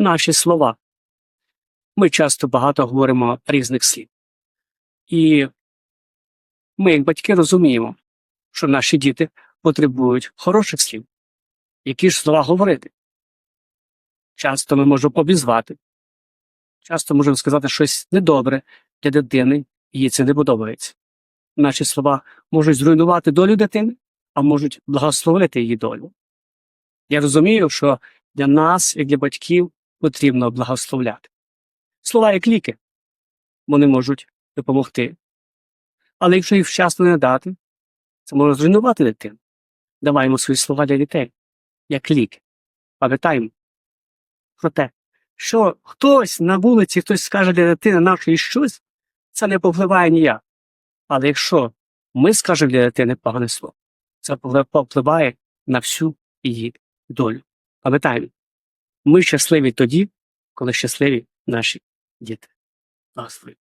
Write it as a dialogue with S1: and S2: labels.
S1: наші слова. Ми часто багато говоримо різних слів. І ми, як батьки, розуміємо, що наші діти потребують хороших слів. Які ж слова говорити? Часто ми можемо обізвати, часто можемо сказати щось недобре для дитини, їй це не подобається. Наші слова можуть зруйнувати долю дитини, а можуть благословити її долю. Я розумію, що для нас, як для батьків, потрібно благословляти. Слова як ліки, вони можуть допомогти. Але якщо їх вчасно не дати, це може зруйнувати дитину. Даваємо свої слова для дітей, як ліки. Пам'ятаємо про те, що хтось на вулиці, хтось скаже для дитини нашої щось, це не повпливає ніяк. Але якщо ми скажемо для дитини погане слово, це повпливає на всю її долю. Пам'ятаємо, ми щасливі тоді, коли щасливі наші діти. Благослови.